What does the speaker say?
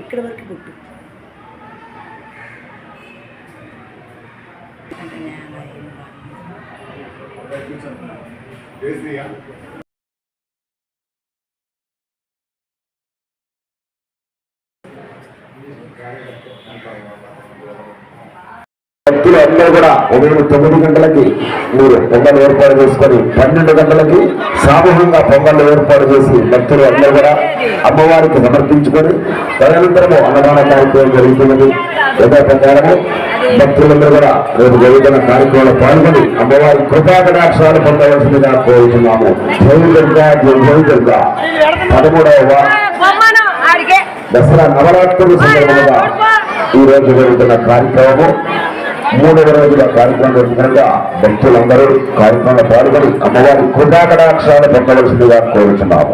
ఇక్కడ వరకు పుట్టు. అంటే నేల వ్యక్తులు అందరూ కూడా ఉదయం తొమ్మిది గంటలకి మీరు పొంగల్ ఏర్పాటు చేసుకొని పన్నెండు గంటలకి సామూహికంగా పొంగళ్ళు ఏర్పాటు చేసి భక్తులు అందరూ కూడా అమ్మవారికి సమర్పించుకొని తదనంతరము అన్నదాన కార్యక్రమం జరుగుతున్నది. యథా ప్రకారము భక్తులందరూ కూడా రేపు జరుగుతున్న కార్యక్రమంలో పాల్గొని అమ్మవారి కృపాకటాక్షరాలు పొందవలసిందిగా కోరుతున్నాము జై దుర్గా జై దుర్గా. పదమూడవ దసరా నవరాత్రుల సందర్భంగా ఈ రోజు జరుగుతున్న కార్యక్రమము. మూడవ రోజుల కార్యక్రమం జరుగుతుండగా భక్తులందరూ కార్యక్రమంలో పాల్గొని అమ్మవారి కృపాకటాక్షరాలు పొందవలసిందిగా కోరుతున్నాము